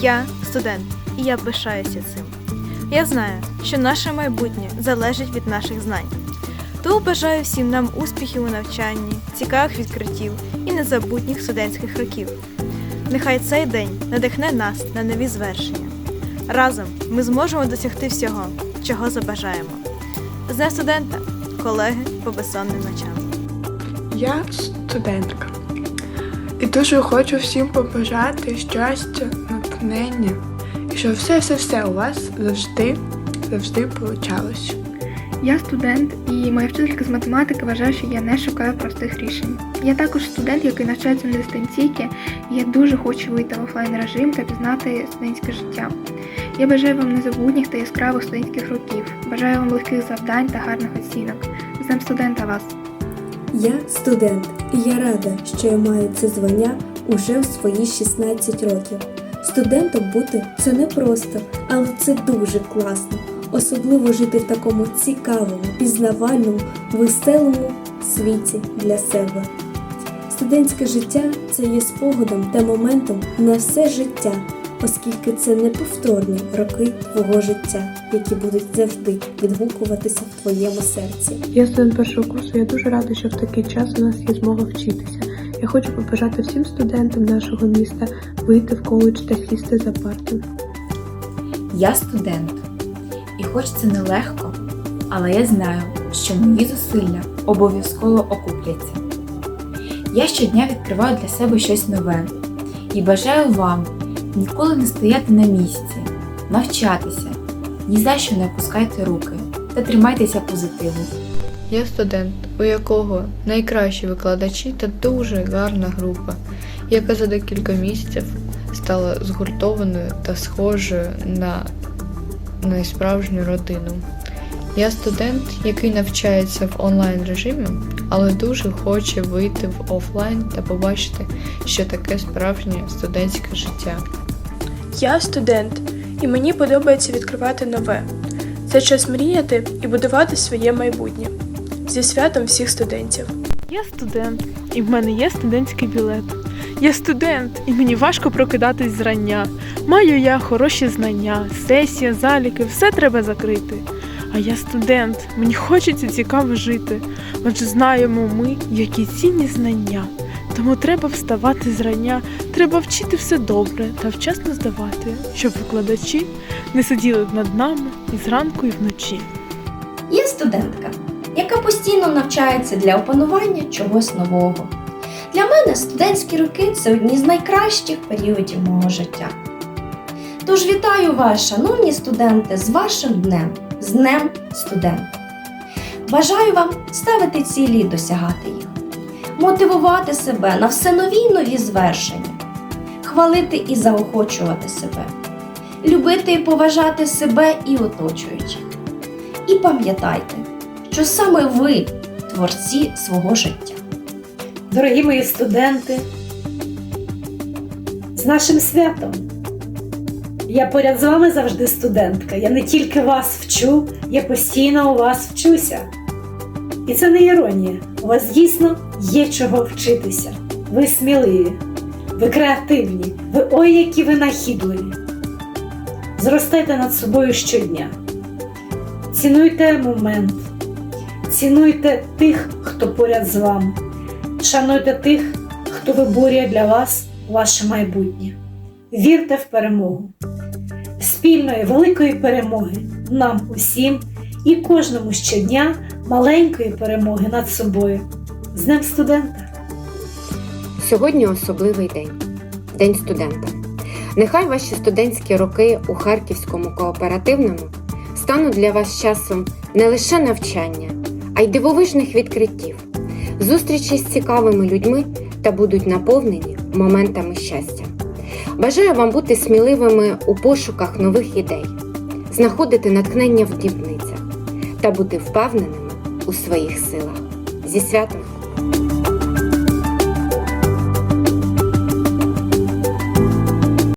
Я студент, і я пишаюся цим. Я знаю, що наше майбутнє залежить від наших знань. Тому бажаю всім нам успіхів у навчанні, цікавих відкриттів і незабутніх студентських років. Нехай цей день надихне нас на нові звершення. Разом ми зможемо досягти всього, чого забажаємо. З студента, колеги по безсонним ночам. Я студентка. І дуже хочу всім побажати щастя, натхнення, і щоб все-все-все у вас завжди, завжди получалось. Я студент, і моя вчителька з математики вважає, що я не шукаю простих рішень. Я також студент, який навчається на дистанційки, і я дуже хочу вийти в офлайн режим та пізнати студентське життя. Я бажаю вам незабутніх та яскравих студентських років. Бажаю вам легких завдань та гарних оцінок. З Днем студента вас! Я студент, і я рада, що я маю це звання уже в свої 16 років. Студентом бути це не просто, але це дуже класно. Особливо жити в такому цікавому, пізнавальному, веселому світі для себе. Студентське життя це є спогадом та моментом на все життя, оскільки це неповторні роки твого життя, які будуть завжди відгукуватися в твоєму серці. Я студент першого курсу. Я дуже рада, що в такий час у нас є змога вчитися. Я хочу побажати всім студентам нашого міста вийти в коледж та сісти за парту. Я студент, і хоч це нелегко, але я знаю, що мої зусилля обов'язково окупляться. Я щодня відкриваю для себе щось нове і бажаю вам ніколи не стояти на місці, навчатися, ні за що не опускайте руки та тримайтеся позитиву. Я студент, у якого найкращі викладачі та дуже гарна група, яка за декілька місяців стала згуртованою та схожою на найсправжню родину. Я студент, який навчається в онлайн режимі, але дуже хоче вийти в офлайн та побачити, що таке справжнє студентське життя. Я студент, і мені подобається відкривати нове. Це час мріяти і будувати своє майбутнє. Зі святом всіх студентів. Я студент, і в мене є студентський білет. Я студент, і мені важко прокидатись зрання. Маю я хороші знання, сесія, заліки, все треба закрити. А я студент, мені хочеться цікаво жити, адже знаємо ми, які цінні знання. Тому треба вставати зрання, треба вчити все добре та вчасно здавати, щоб викладачі не сиділи над нами і зранку, і вночі. Є студентка, яка постійно навчається для опанування чогось нового. Для мене студентські роки це одні з найкращих періодів мого життя. Тож вітаю вас, шановні студенти, з вашим днем, з Днем студента. Бажаю вам ставити цілі і досягати їх, мотивувати себе на все нові й нові звершення, хвалити і заохочувати себе, любити і поважати себе і оточуючих. І пам'ятайте, що саме ви творці свого життя. Дорогі мої студенти, з нашим святом. Я поряд з вами завжди студентка. Я не тільки вас вчу, я постійно у вас вчуся. І це не іронія. У вас дійсно є чого вчитися. Ви сміливі, ви креативні, ви ой, які ви нахідливі. Зростайте над собою щодня. Цінуйте момент, цінуйте тих, хто поряд з вами. Шануйте тих, хто виборює для вас ваше майбутнє. Вірте в перемогу. Спільної великої перемоги нам усім і кожному щодня маленької перемоги над собою. З Днем студента! Сьогодні особливий день День студента. Нехай ваші студентські роки у Харківському кооперативному стануть для вас часом не лише навчання, а й дивовижних відкриттів, зустрічі з цікавими людьми та будуть наповнені моментами щастя. Бажаю вам бути сміливими у пошуках нових ідей, знаходити натхнення в дрібницях та бути впевненими у своїх силах. Зі святом!